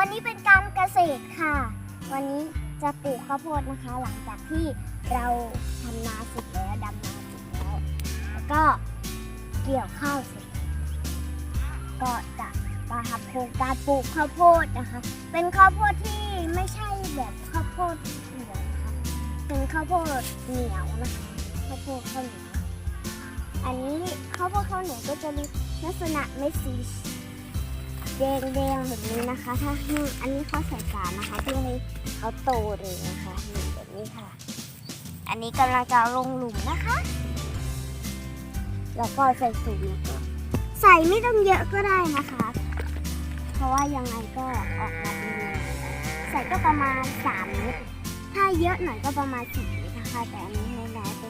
ันนี้เป็นการเกษตรค่ะ วันนี้จะปลูกข้าวโพดนะคะ หลังจากที่เราทำนาเสร็จแล้วดำนาเสร็จแล้ว แล้วก็เกี่ยวข้าวเสร็จ ก็จะมาทำโครงการปลูกข้าวโพดนะคะ เป็นข้าวโพดที่ไม่ใช่แบบข้าวโพดเหนียวนะคะเป็นข้าวโพดเหนียวนะคะข้าวโพดข้าวเหนียวอันนี้ข้าวโพดข้าวเหนียวก็จะมีลักษณะเม็ดสี แดงแดงๆแบบนี้นะคะ ถ้าให้อันนี้เขาใส่สารนะคะเพื่อให้เขาโตเลยนะคะนี่แบบนี้ค่ะ อันนี้กำลังจะลงหลุมนะคะ แล้วก็ใส่สูงนะคะใส่ไม่ต้องเยอะก็ได้นะคะ เพราะว่ายังไงก็ออกมาเป็นยังไงใส่ก็ประมาณ3เม็ดถ้าเยอะหน่อยก็ประมาณ10เม็ดนะคะ แต่อันนี้ให้น้อยไป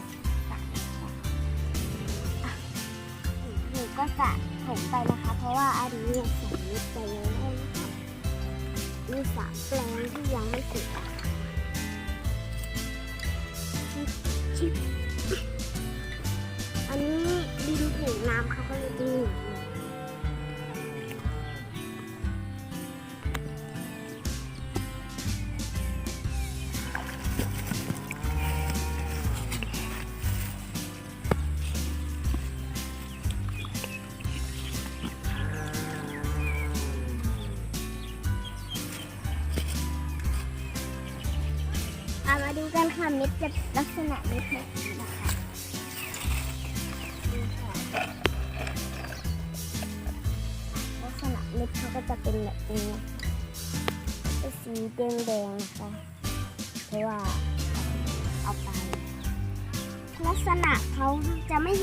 นูก็สระผมไปนะคะ เพราะว่าอันนี้เนี่ยสองเม็ดไปเยอะเลยนะคะมีสระแปลงที่ยังไม่เสร็จ เอามาดูกันค่ะเม็ดจะลักษณะเม็ดแบบนี้นะคะนี่ค่ะลักษณะเม็ดเขาก็จะเป็นแบบนี้เป็นสีแดงๆนะคะเพราะว่าเอาไป ลักษณะเขาจะไม่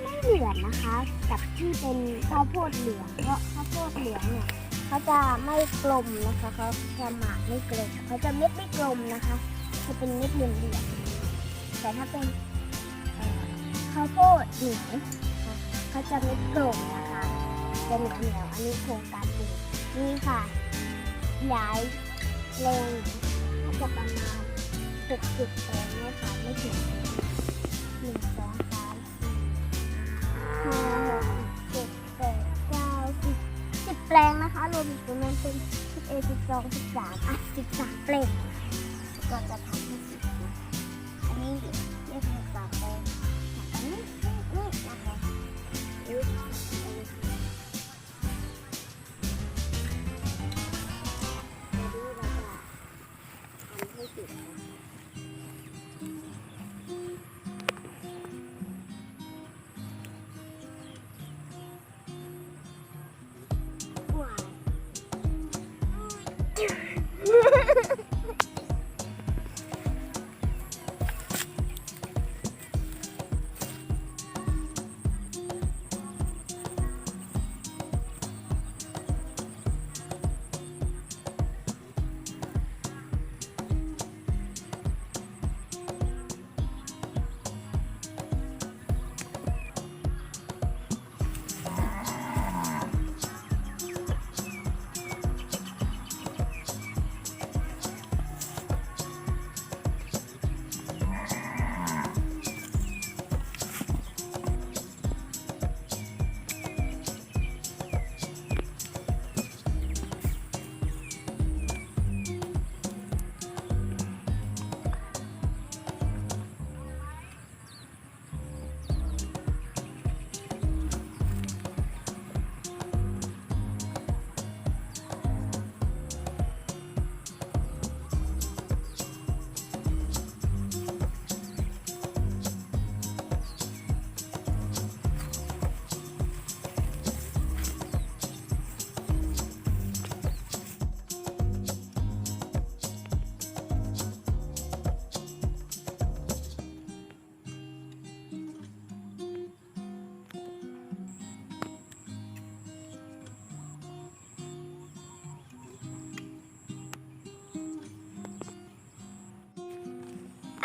ไม่เหลืองนะคะ กับที่เป็นข้าวโพดเหลืองเพราะข้าวโพดเหลืองเนี่ย เขาจะไม่กลมนะคะเขาจะหมากไม่กลมเขาจะเม็ดไม่กลมนะคะจะเป็นเม็ดเหลี่ยมๆแต่ถ้าเป็นข้าวโพดหนียเขาจะเม็ดกลมนะคะจะเหนียวเหนียวๆอันนี้โครงการปลูนี่ค่ะหลายแรงน่าจะประมาณหกสิบแปลงเนี่ยค่ะไม่ถึง เป็นสิบเอ็ดสิบสองสิบสามอะสิบสามเปลงก็จะทำ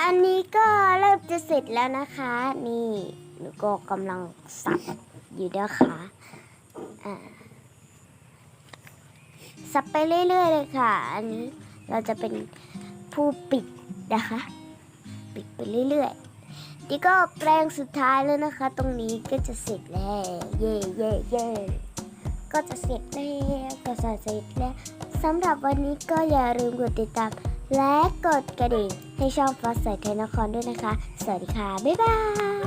อันนี้ก็เริ่มจะเสร็จแล้วนะคะ นี่หนูก็กำลังสับอยู่นะคะอ่าสับไปเรื่อยๆเลยค่ะ อันนี้เราจะเป็นผู้ปิดนะคะ ปิดไปเรื่อยๆนี่ก็แปลงสุดท้ายแล้วนะคะ ตรงนี้ก็จะเสร็จแล้ว เย่เย่เย่ก็จะเสร็จแล้วก็จะเสร็จแล้วสำหรับวันนี้ก็อย่าลืมกดติดตาม และกดกระดิ่งให้ช่องฟอสใสไทยนครด้วยนะคะ สวัสดีค่ะ บ๊ายบาย